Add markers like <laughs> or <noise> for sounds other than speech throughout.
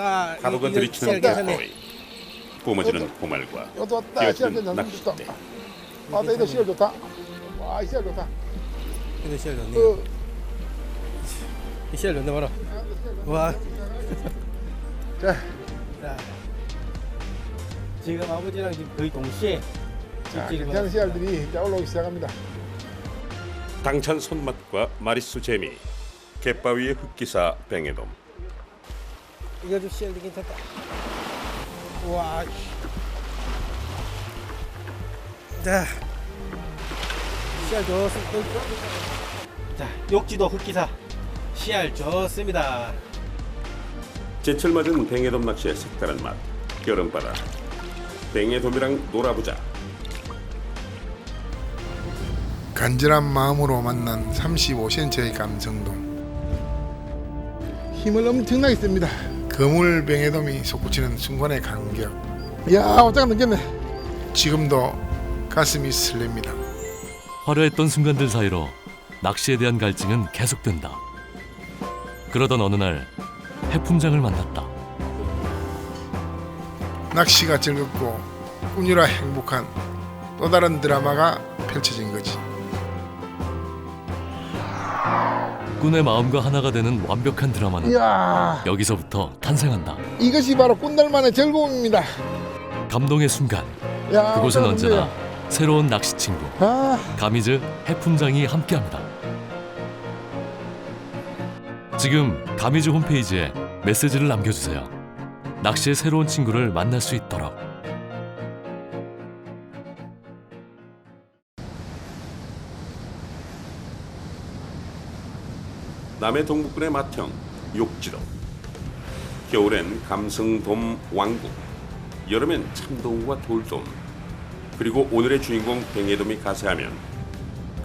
다 파도가 들이치는. 갯바위 뿜어지는 고말과 이것도 왔다. 씨알 뛰어드는 괜찮네. 좋다. 낚싯대 아, 이거 씨알 좋다. 와, 이 씨알 좋다. 이거 씨알 좋네. 어, 이 씨알 좋네 봐라. 와. <laughs> 자, 자. 지금 아버지랑 지금 거의 동시에 자, 괜찮은 씨알들이 이제 올라오기 시작합니다. 당찬 손맛과 마리수 재미 갯바위의 흑기사 뱅에돔 이거 좀 씨알도 괜찮다. 와. 자. 씨알 좋습니다. 자, 욕지도 흑기사. 씨알 좋습니다. 제철 맞은 뱅에돔 낚시의 색다른 맛 여름바다 뱅에돔이랑 놀아보자 간절한 마음으로 만난 35cm의 감성돔. 힘을 엄청나게 씁니다. 거물뱅에돔이 솟구치는 순간의 간격. 이야, 어쩌가 넘겼네. 지금도 가슴이 설렙니다. 화려했던 순간들 사이로 낚시에 대한 갈증은 계속된다. 그러던 어느 날 해품장을 만났다. 낚시가 즐겁고 꾸니라 행복한 또 다른 드라마가 펼쳐진 거지. 꾼의 마음과 하나가 되는 완벽한 드라마는 이야, 여기서부터 탄생한다. 이것이 바로 꾼들만의 즐거움입니다. 감동의 순간 야, 그곳은 언제나 보세요. 새로운 낚시 친구 아, 가미즈 해품장이 함께합니다. 지금 가미즈 홈페이지에 메시지를 남겨주세요. 낚시의 새로운 친구를 만날 수 있도록. 남해 동북군의 맏형 욕지도 겨울엔 감성돔 왕국. 여름엔 참돔과 돌돔. 그리고 오늘의 주인공 뱅에돔이 가세하면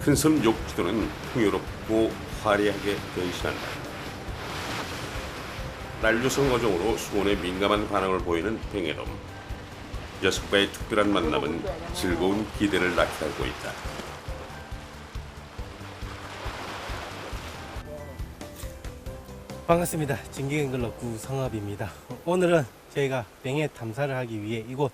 큰 섬 욕지도는 풍요롭고 화려하게 변신한다. 난류성 어종으로 수온에 민감한 반응을 보이는 뱅에돔. 녀석과의 특별한 만남은 즐거운 기대를 낳게 하고 있다 반갑습니다. 진기갱글러 구성업입니다. 오늘은 저희가 뱅에 탐사를 하기 위해 이곳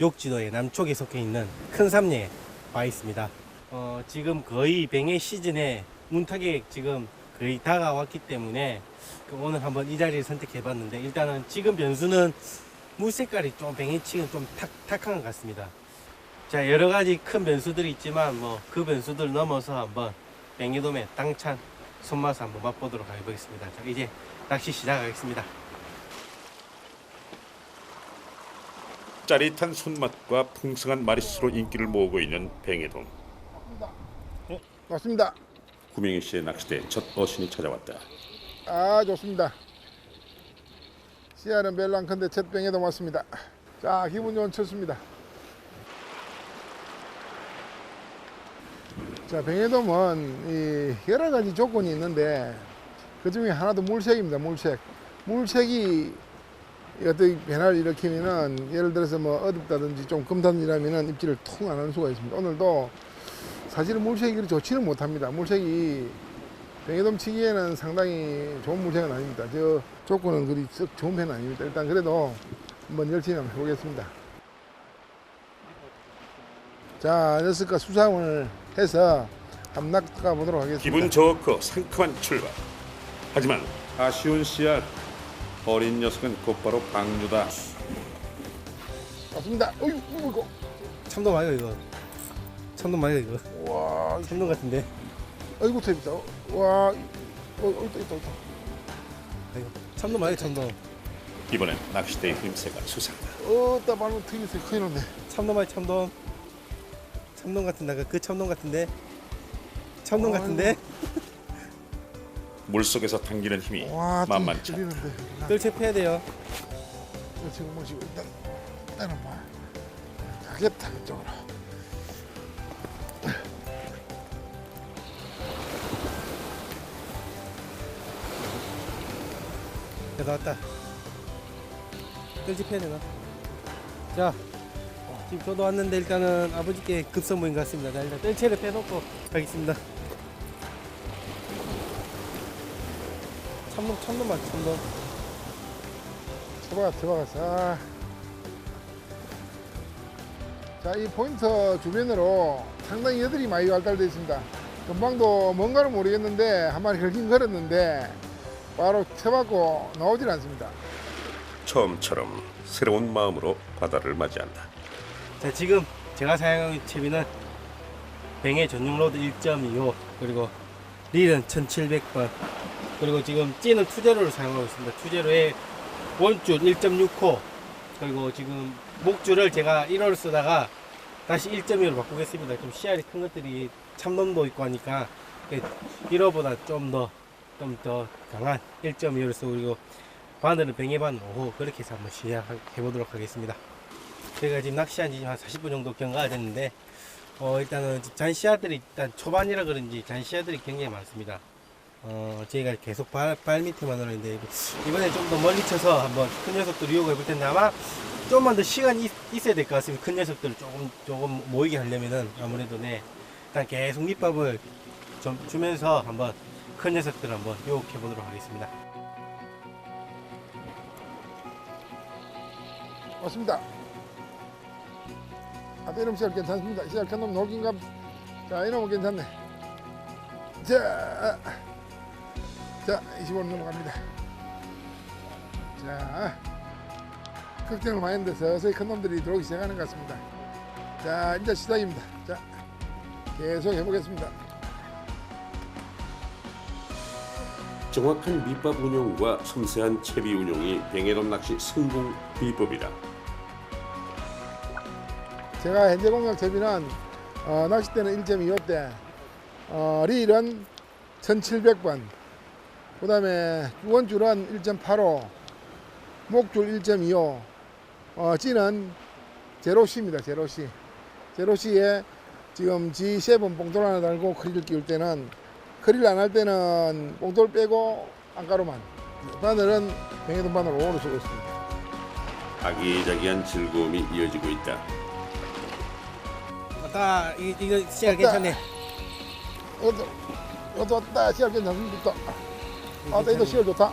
욕지도의 남쪽에 속해 있는 큰 삼리에 와 있습니다. 어, 지금 거의 뱅에 시즌에 문턱에 지금 거의 다가왔기 때문에 그 오늘 한번 이 자리를 선택해 봤는데 일단은 지금 변수는 물 색깔이 좀 뱅에치기는 좀 탁, 탁한 것 같습니다. 자 여러 가지 큰 변수들이 있지만 뭐 그 변수들 넘어서 한번 뱅에돔의 땅찬 손맛을 한번 맛보도록 해보겠습니다. 자, 이제 낚시 시작하겠습니다. 짜릿한 손맛과 풍성한 마리수로 인기를 모으고 있는 뱅에돔 맞습니다. 구명희 씨의 낚시대에 첫 어신이 찾아왔다. 아, 좋습니다. 씨알은 별로 안 큰데 첫 병에도 왔습니다. 자, 기분 좋은 첫수입니다. 자, 병해돔은 이 여러 가지 조건이 있는데 그 중에 하나도 물색입니다. 물색. 물색이 어떤 변화를 일으키면은 예를 들어서 뭐 어둡다든지 좀 검다든지라면은 입질을 통 안 하는 수가 있습니다. 오늘도 사실은 물색이 좋지는 못합니다. 물색이 병해돔 치기에는 상당히 좋은 물색은 아닙니다. 저 조건은 그리 썩 좋은 편은 아닙니다. 일단 그래도 한번 열심히 한번 해보겠습니다. 자, 녀석과 수상을 해서 한번 낚아 보도록 하겠습니다. 기분 좋고 상큼한 출발. 하지만 아쉬운 씨앗 어린 녀석은 곧바로 방류다. 맞습니다. 어이구, 이거. 참돔 아이가 이거? 참돔 아이가 이거? 와, 참돔 같은데? 아이고, 재밌다. 와, 어, 어, 있다, 있다, 있다. 아이고, 참돔 아이가 참돔. 이번엔 낚시대의 힘새가 수상다. 어, 따 말로 튀기서 큰일 났네. 참돔 아이 참돔. 참돔 같은데 그 참돔 같은데? 참돔 아이고. 같은데? 물 속에서 당기는 힘이 와, 만만치 않다. 뚫리는데. 뜰채 패야 돼요. 지금 뭐지고 일단, 일단은 뭐. 가겠다, 이쪽으로. 야, 나왔다. 뜰채 패야 되나? 자, 지금 저도 왔는데 일단은 아버지께 급선 것 같습니다. 자, 일단 뜰채를 빼놓고 가겠습니다. 참돔, 참돔 맞 참돔. 쳐박아 쳐박았어 아. 자 이 포인트 주변으로 상당히 여들이 많이 발달되어 있습니다 금방도 뭔가를 모르겠는데 한 마리 걸긴 걸었는데 바로 쳐박고 나오질 않습니다 처음처럼 새로운 마음으로 바다를 맞이한다. 자 지금 제가 사용하는 채비는 뱅의 전용 로드 1.25 그리고 릴은 1700번 그리고 지금 찌는 투제로를 사용하고 있습니다. 투제로에 원줄 1.6호 그리고 지금 목줄을 제가 1호를 쓰다가 다시 1.2로 바꾸겠습니다. 좀 씨알이 큰 것들이 참돔도 있고 하니까 1호보다 좀 더 좀 더 강한 1.2를 쓰고 그리고 바늘은 뱅의 바늘 5호 그렇게 해서 한번 시작해 보도록 하겠습니다 저희가 지금 낚시한 지 한 40분 정도 경과가 됐는데 어 일단은 잔시아들이 일단 초반이라 그런지 잔시아들이 굉장히 많습니다. 어 저희가 계속 발, 발 밑에만 오는데 이번에 좀 더 멀리 쳐서 한번 큰 녀석들 유혹해 볼 텐데 아마 좀만 더 시간이 있, 있어야 될 것 같습니다. 큰 녀석들을 조금 조금 모이게 하려면은 아무래도 네 일단 계속 밑밥을 좀 주면서 한번 큰 녀석들 한번 유혹해 보도록 하겠습니다. 맞습니다 아 이놈 씨알 괜찮습니다. 씨알 큰놈 녹인감 자 이놈은 괜찮네. 자, 자 25로 넘어갑니다. 자 걱정을 많이 했는데 서서히 큰 놈들이 들어오기 시작하는 것 같습니다. 자 이제 시작입니다. 자 계속 해보겠습니다. 정확한 밑밥 운용과 섬세한 채비 운용이 뱅에돔 낚시 성공 비법이다. 제가 현재 공격 채비는 어, 낚싯대는 1.25대. 어, 릴은 1700번. 그 다음에 원줄은 1.85 목줄 1.25 어, 찌는 제로시입니다 제로시 제로시에 지금 G7 봉돌 하나 달고 크릴 끼울 때는 크릴 안 할 때는 봉돌 빼고 안가루만. 바늘은 뱅에돈 바늘 5로 쓰고 있습니다. 아기자기한 즐거움이 이어지고 있다. 아까 이, 이거 씨알. 괜찮네. 이것도 이것도 왔다 시알 괜찮습니다 아 이거 시알 좋다 아,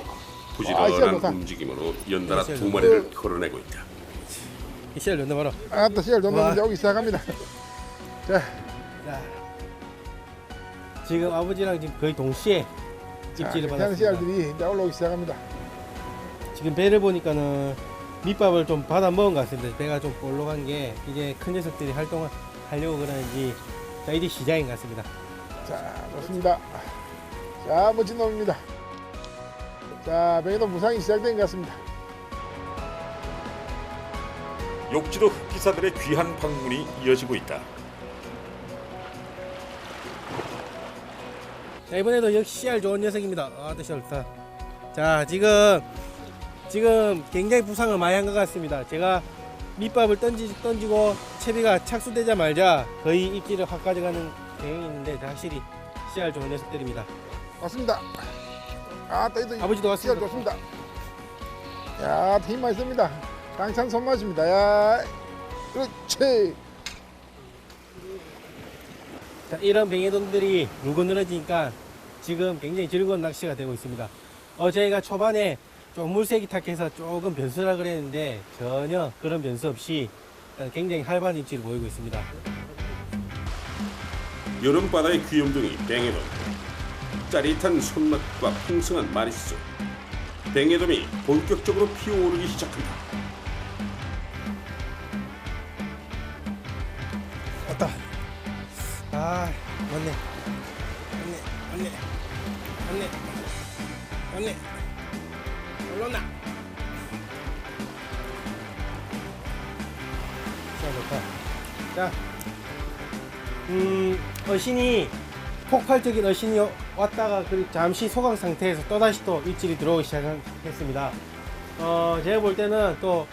부지런한 좋다. 움직임으로 연달아 두. 마리를 걸어내고 있다. 이 씨알 넣나 봐라. 아또 시알 좋다 와. 이제 오기 시작합니다 자 자, 지금 아버지랑 지금 거의 동시에 입질을 받았습니다. 씨알들이 이제 올라오기 시작합니다 지금 배를 보니까는 밑밥을 좀 받아 먹은 것 같습니다. 배가 좀 볼록한 게 이제 큰 녀석들이 활동을 하려고 그러는지 자 이제 시작인 것 같습니다. 자 좋습니다 자 멋진 놈입니다 자 뱅에도 무상이 시작된 것 같습니다 욕지도 흑기사들의 귀한 방문이 이어지고 있다. 자 이번에도 역시 씨알 좋은 녀석입니다. 아, 또 씨알 좋다. 자 지금 지금 굉장히 부상을 많이 한 것 같습니다. 제가 밑밥을 던지, 던지고 채비가 착수되자마자 거의 입질을 확 가져가는 경향이 있는데 확실히 씨알 좋은 녀석들입니다. 왔습니다 아또 이도 아버지도 씨알 왔습니다. 좋습니다 야힘 많이 씁니다 당찬 손맛입니다 야 그렇지 자, 이런 뱅에돈들이 물고 늘어지니까 지금 굉장히 즐거운 낚시가 되고 있습니다. 어, 저희가 초반에 좀 물색이 탁해서 조금 변수라 그랬는데 전혀 그런 변수 없이 굉장히 활발한 입질을 보이고 있습니다. 여름바다의 귀염둥이 뱅에돔. 짜릿한 손맛과 풍성한 마리수. 뱅에돔이 본격적으로 피어오르기 시작한다. 왔다. 아, 맞네. 맞네. 맞네. 맞네. 맞네. 올라온다. 자, 좋다. 자, 음, 어신이 폭발적인 어신이 왔다가 그 잠시 소강 상태에서 또다시 또 입질이 들어오기 시작했습니다. 어, 제가 볼 때는 또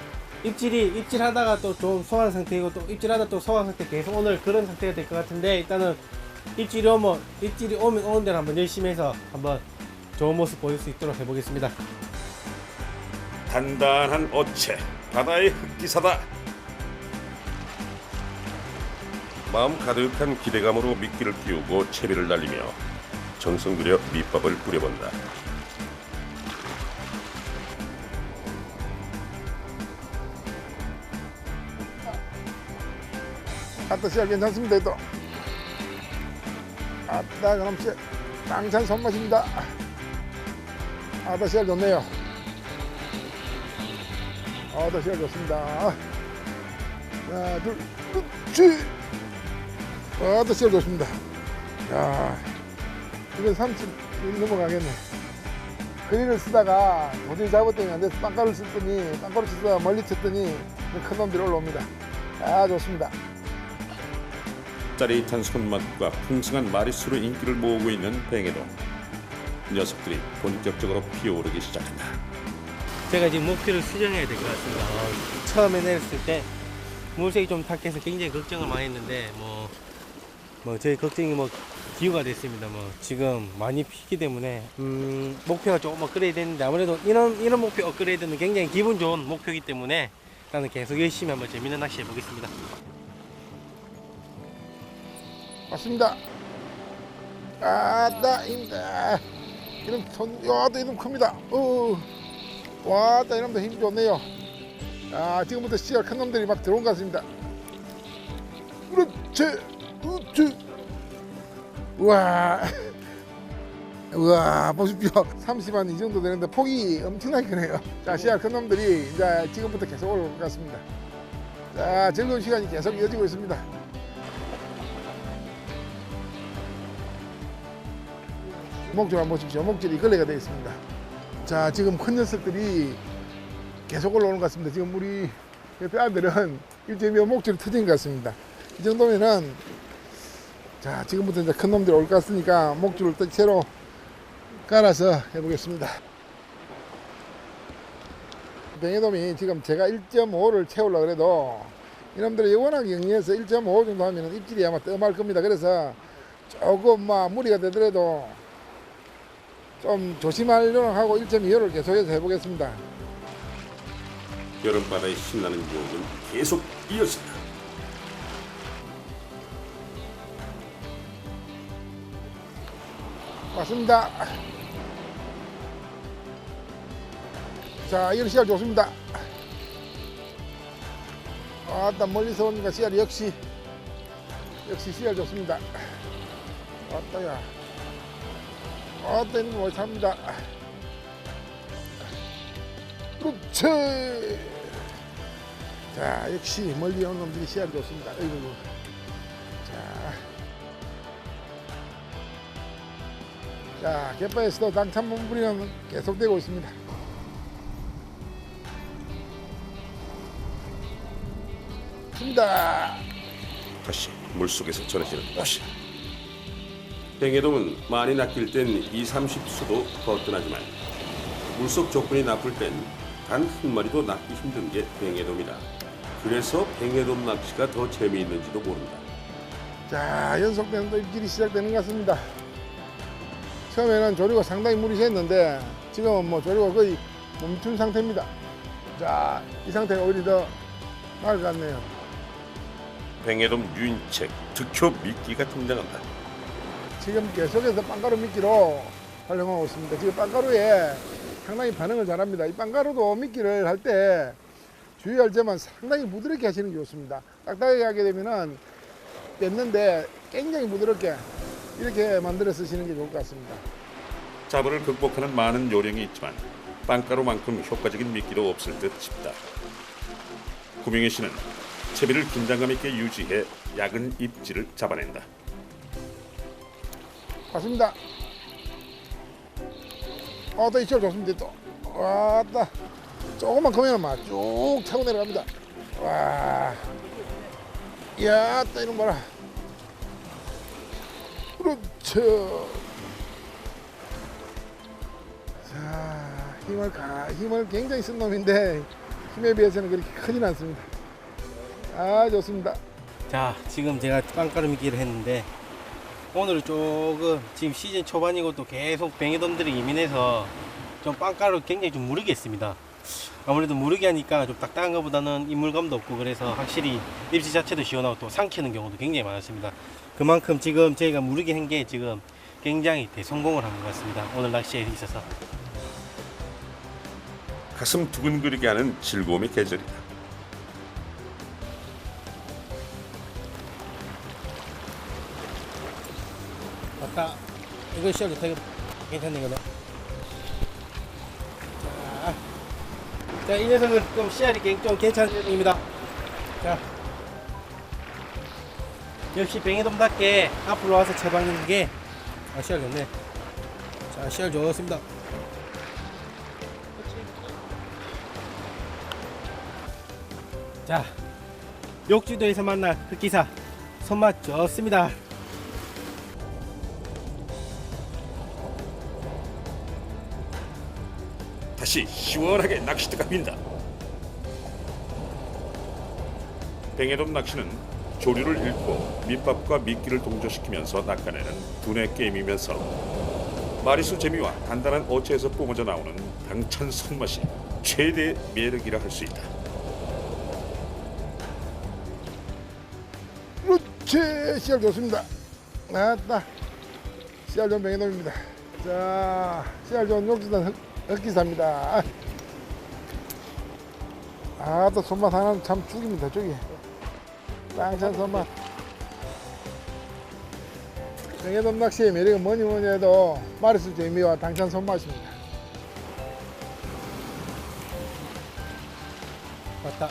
입질이 입질하다가 또 좀 소강 상태이고 또 입질하다 또 소강 상태 계속 오늘 그런 상태가 될 것 같은데 일단은 입질이 오면 입질이 오면 오는 대로 한번 열심히 해서 한번 좋은 모습 보일 수 있도록 해보겠습니다. 단단한 어체 바다의 흑기사다. 마음 가득한 기대감으로 미끼를 끼우고 채비를 날리며 정성 들여 밑밥을 뿌려본다. 아따 씨알 괜찮습니다 또 아따 그럼 씨 땅찬 손맛입니다. 아따 씨알 좋네요. 아따 씨알 좋습니다. 하나 둘 그렇지 아따 씨알 좋습니다. 야 이건 30 넘어가겠네. 그릴을 쓰다가 도저히 잡았더니 안 돼서 빵가루 썼더니 빵가루 쓰다가 멀리 쳤더니 큰 놈들이 올라옵니다. 아 좋습니다. 짜릿한 손맛과 풍성한 마리수로 인기를 모으고 있는 뱅에돔. 녀석들이 본격적으로 피어오르기 시작한다. 제가 지금 목표를 수정해야 될 것 같습니다. 어, 처음에 내렸을 때 물색이 좀 탁해서 굉장히 걱정을 많이 했는데 뭐, 뭐 저희 걱정이 뭐 기후가 됐습니다. 뭐 지금 많이 피기 때문에 음, 목표가 조금 업그레이드 됐는데 아무래도 이런 이런 목표 업그레이드는 굉장히 기분 좋은 목표이기 때문에 나는 계속 열심히 한번 재밌는 낚시 해보겠습니다. 맞습니다 아따 힘다 이놈 손 야따 이놈 큽니다 어 와따 이놈도 힘 좋네요. 아 지금부터 씨알 큰 놈들이 막 들어온 것 같습니다. 그렇지 그렇지 우와. <laughs> 우와 보십시오. 30만 이 정도 되는데 폭이 엄청나게 크네요. 자 씨알 큰 놈들이 이제 지금부터 계속 올라올 것 같습니다. 자 즐거운 시간이 계속 이어지고 있습니다. 목줄 한번 보십시오. 목줄이 걸레가 되어 있습니다. 자, 지금 큰 녀석들이 계속 올라오는 것 같습니다. 지금 우리 옆에 아들은 일점이 목줄이 터진 것 같습니다. 이 정도면은 자, 지금부터 이제 큰 놈들이 올 것 같으니까 목줄을 또 새로 깔아서 해보겠습니다. 뱅에돔이 지금 제가 1.5를 채우려고 그래도 이놈들이 워낙 영리해서 1.5 정도 하면 입질이 아마 뜸할 겁니다. 그래서 조금 막 무리가 되더라도 좀 조심하려고 하고 1.25를 계속해서 해보겠습니다. 여름바다의 신나는 유혹은 계속 이어진다. 맞습니다. 자, 이런 씨알 좋습니다. 아따 멀리서 오니까 씨알 역시 역시 씨알 좋습니다. 아따야. 아따 이거 못 참니다. 그렇지. 자, 역시 멀리 온 놈들이 씨알 좋습니다. 어이구. 자. 자, 갯바에서도 당찬 몸부림은 계속되고 있습니다. 습니다 다시 물속에서 전해지는 꽃이. 뱅에돔은 많이 낚일 땐 2, 30수도 거뜬하지만 물속 조건이 나쁠 땐 단 한 마리도 낚기 힘든 게 뱅에돔이다. 그래서 뱅에돔 낚시가 더 재미있는지도 모른다. 자, 연속되는 또 입질이 시작되는 것 같습니다. 처음에는 조류가 상당히 샜는데 지금은 뭐 조류가 거의 멈춘 상태입니다. 자, 이 상태가 오히려 더 나을 것 같네요. 뱅에돔 유인책 득효 미끼가 등장한다. 지금 계속해서 빵가루 미끼로 활용하고 있습니다. 지금 빵가루에 상당히 반응을 잘합니다. 이 빵가루도 미끼를 할 때 주의할 점은 상당히 부드럽게 하시는 게 좋습니다. 딱딱하게 하게 되면은 뺐는데 굉장히 부드럽게 이렇게 만들어 쓰시는 게 좋을 것 같습니다. 자부를 극복하는 많은 요령이 있지만 빵가루만큼 효과적인 미끼도 없을 듯 싶다. 구명희 씨는 채비를 긴장감 있게 유지해 약은 입질을 잡아낸다. 맞습니다. 아, 또 이쪽 좋습니다. 또. 왔다. 조금만 크면 막쭉 차고 내려갑니다. 와. 이야, 또 이런 거라. 그렇죠. 자, 힘을, 가, 힘을 굉장히 쓴 놈인데, 힘에 비해서는 그렇게 크진 않습니다. 아, 좋습니다. 자, 지금 제가 빵가루 미끼를 했는데 오늘 조금 지금 시즌 초반이고 또 계속 뱅에돔들이 예민해서 좀 빵가루 굉장히 좀 무르게 했습니다. 아무래도 무르게 하니까 좀 딱딱한 것보다는 이물감도 없고 그래서 확실히 입시 자체도 시원하고 또 삼키는 경우도 굉장히 많았습니다. 그만큼 지금 저희가 무르게 한 게 지금 굉장히 대성공을 한 것 같습니다. 오늘 낚시에 있어서. 가슴 두근거리게 하는 즐거움의 계절이다. 맞다. 이거 좋다. 이거 괜찮네, 이거는. 자, 자, 이 녀석은 좀 씨알이 괜- 좀 괜찮은 녀석입니다. 자, 역시 뱅에돔답게 앞으로 와서 처방하는 게, 아, 씨알 좋네. 자, 씨알 좋습니다. 자, 욕지도에서 만난 흑기사 손맛 좋습니다. 다시 시원하게 낚시대가 빈다. 뱅에돔 낚시는 조류를 잃고 밑밥과 미끼를 동조시키면서 낚아내는 두뇌 게임이면서 마리수 재미와 단단한 어체에서 뿜어져 나오는 당찬 손맛이 최대 매력이라 할 수 있다. 그렇지. 씨알 좋습니다. 아따 씨알 좋은 뱅에돔입니다. 자 씨알 좋은 욕지단 흑기사입니다 아 또 손맛 하나는 참 죽입니다 저기 빵찬 손맛 뱅에돔 낚시의 매력은 뭐니 뭐니 해도 마리수 재미와 당찬 손맛입니다 맞다.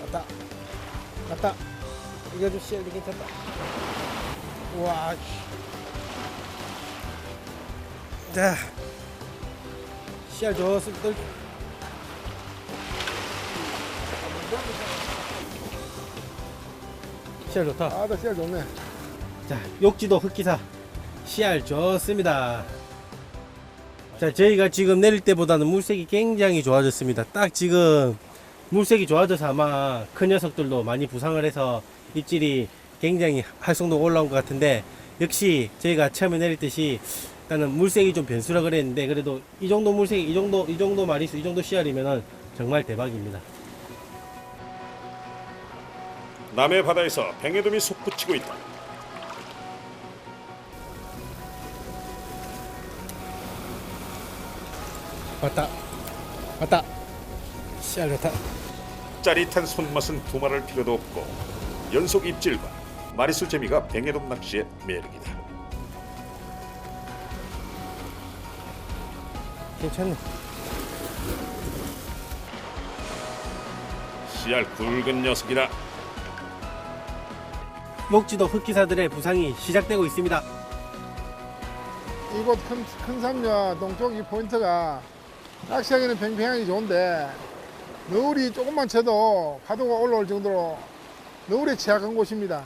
맞다. 맞다. 이거 좀 씨알이 괜찮다. 우와. 씨. 자. 씨알 좋습니다. 씨알 좋다. 아따 씨알 좋네 자, 욕지도 흑기사 씨알 좋습니다. 자, 저희가 지금 내릴 때보다는 물색이 굉장히 좋아졌습니다. 딱 지금 물색이 좋아져서 아마 큰 녀석들도 많이 부상을 해서 입질이 굉장히 활성도가 올라온 것 같은데 역시 저희가 처음에 내릴 듯이 일단은 물색이 좀 변수라 그랬는데 그래도 이 정도 물색, 이 정도 이 정도 마리수, 이 정도 씨알이면은 정말 대박입니다. 남해 바다에서 뱅에돔이 솟구치고 있다. 맞다, 맞다, 씨알 좋다. 짜릿한 손맛은 두말할 필요도 없고 연속 입질과 마리수 재미가 뱅에돔 낚시의 매력이다. 괜찮네. 씨알 굵은 녀석이다. 목지도 흑기사들의 부상이 시작되고 있습니다. 이곳 큰, 큰 삼녀 동쪽 이 포인트가 낚시하기는 팽팽하기 좋은데 너울이 조금만 쳐도 파도가 올라올 정도로 너울에 취약한 곳입니다.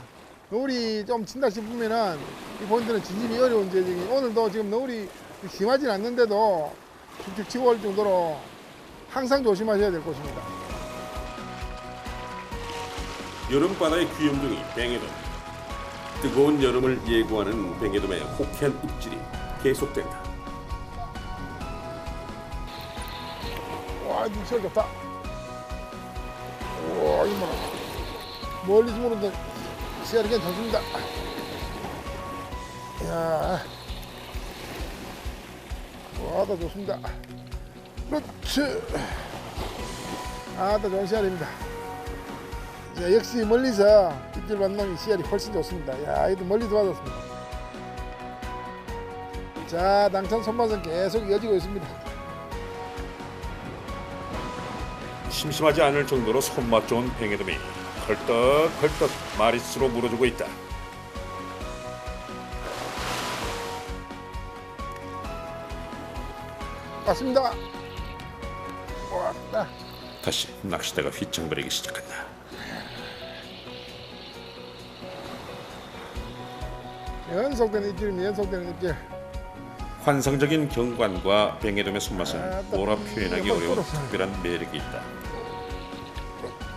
너울이 좀 친다 싶으면은 이 포인트는 진입이 어려운 지역이 오늘도 지금 너울이 심하진 않는데도 축축 치고 올 정도로 항상 조심하셔야 될 곳입니다. 여름바다의 귀염둥이 뱅에돔. 뜨거운 여름을 예고하는 뱅에돔의 호쾌한 입질이 계속된다. 와, 눈치가 좋다. 우와, 이모라. 멀리 주무는데 시야이 괜찮습니다. 이야. 와, 다 좋습니다. 그렇지. 아, 다 좋은 시야입니다. 자, 역시 멀리서 입질 만나면 시야이 훨씬 좋습니다. 야, 이도 멀리 도와줬습니다. 자, 당찬 손맛은 계속 이어지고 있습니다. 심심하지 않을 정도로 손맛 좋은 뱅에돔이 헐떡헐떡 마리수로 물어주고 있다. 왔습니다. 왔다. 다시 낚시대가 휘청거리기 시작한다. 연속되는 입질입니다. 연속되는 입질. 환상적인 경관과 뱅에돔의 손맛은 아, 또 뭐라 표현하기 이거 어려운 떨었어. 특별한 매력이 있다.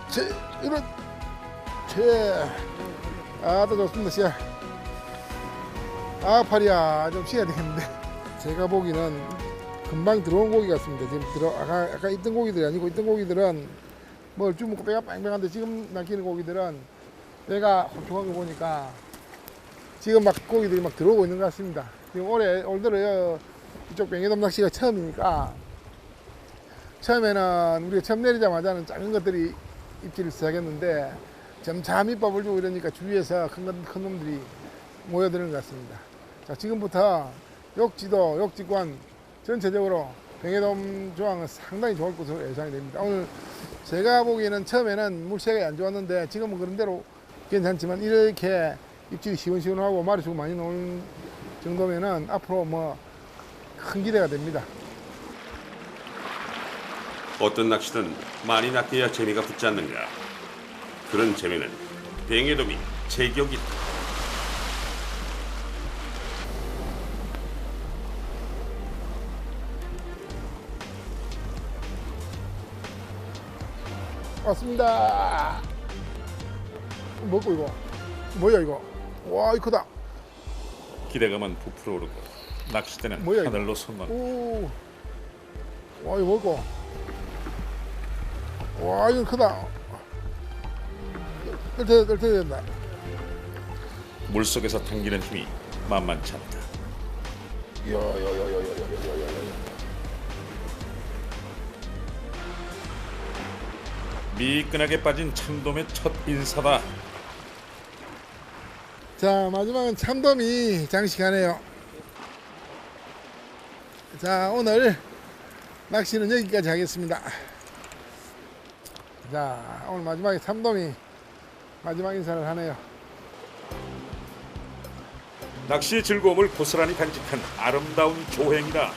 제 이런 제 아또 좋습니다. 시야. 아 팔이야 좀 쉬어야 되겠는데. 제가 보기는 금방 들어온 고기 같습니다. 지금 들어 아까 아까 있던 고기들이 아니고 있던 고기들은 뭘 주먹고 배가 뺑뺑한데 지금 낚이는 고기들은 배가 홀쭉한 거 보니까 지금 막 고기들이 막 들어오고 있는 것 같습니다. 지금 올해 올 들어 이쪽 뱅에돔 낚시가 처음이니까 처음에는 우리가 처음 내리자마자는 작은 것들이 입질을 시작했는데 점차 밑밥을 주고 이러니까 주위에서 큰, 것- 큰 놈들이 모여드는 것 같습니다. 자, 지금부터 욕지도, 욕지관 전체적으로 병해돔 조항은 상당히 좋을 것으로 예상이 됩니다. 오늘 제가 보기에는 처음에는 물색이 안 좋았는데 지금은 그런 대로 괜찮지만 이렇게 입질이 시원시원하고 마리수가 많이 나오는 정도면은 앞으로 뭐 큰 기대가 됩니다. 어떤 낚시든 많이 낚여야 재미가 붙지 않는가. 그런 재미는 뱅에돔이 제격이 왔습니다. 먹고 이거 뭐야 이거? 와, 이 크다. 기대감은 부풀어 오르고 낚싯대는 뭐야? 하늘로. 오, 와 이거 먹고. 와, 이거 크다. 뜰때 뜰때 된다. 물속에서 당기는 힘이 만만치 않다. 미끈하게 빠진 참돔의 첫 인사다. 자, 마지막은 참돔이 장식하네요. 자, 오늘 낚시는 여기까지 하겠습니다. 자, 오늘 마지막에 참돔이 마지막 인사를 하네요. 낚시의 즐거움을 고스란히 간직한 아름다운 조행이다.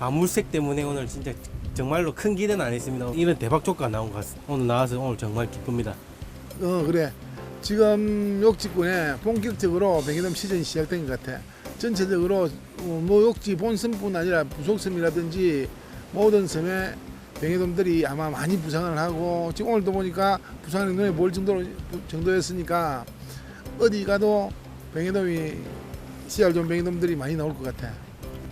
아 물색 때문에 오늘 진짜 정말로 큰 기대는 안 했습니다. 이런 대박 조가 나온 것 같습니다. 오늘 나와서 오늘 정말 기쁩니다. 어, 그래. 지금 욕지군에 본격적으로 백이돔 시즌이 시작된 것 같아. 전체적으로 어, 뭐 욕지 본섬뿐 아니라 부속섬이라든지 모든 섬에 백이돔들이 아마 많이 부상을 하고 지금 오늘도 보니까 부상이 눈에 보일 정도로 정도였으니까 어디 가도 백이돔이 씨알 좋은 백이돔들이 많이 나올 것 같아.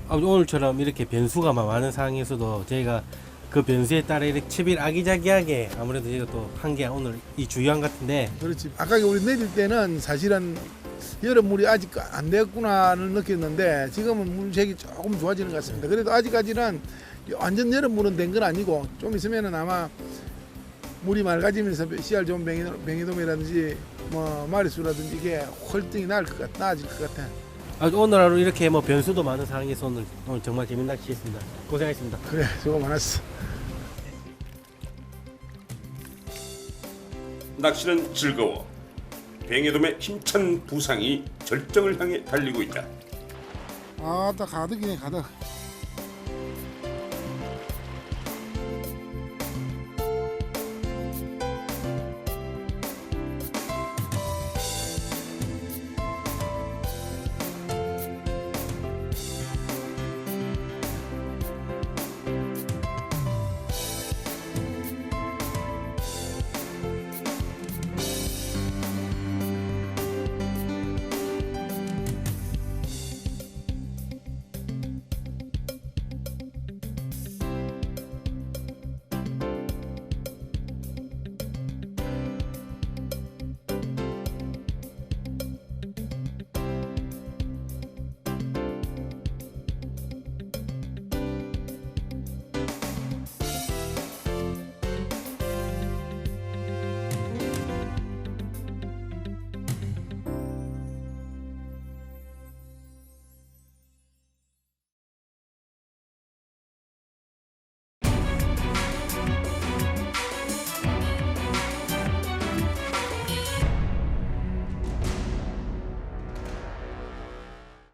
아, 오늘처럼 이렇게 변수가 많은 상황에서도 저희가 그 변수에 따라 이렇게 채비를 아기자기하게 아무래도 저희가 또 한 게 오늘 이 주요한 것 같은데 그렇지. 아까 우리 내릴 때는 사실은 여름 물이 아직 안 됐구나는 느꼈는데 지금은 물색이 조금 좋아지는 것 같습니다. 그래도 아직까지는 완전 여름 물은 된 건 아니고 좀 있으면은 아마 물이 맑아지면서 씨알 좋은 뱅이- 뱅이돔이라든지 뭐 마리수라든지 이게 홀등이 나을 것 같, 나아질 것 같아. 아, 오늘 하루 이렇게 뭐 변수도 많은 상황에서 오늘, 오늘 정말 재밌는 낚시 했습니다. 고생하셨습니다. 그래, 수고 많았어. 낚시는 즐거워. 뱅에돔의 힘찬 부상이 절정을 향해 달리고 있다. 아따 가득이네 가득.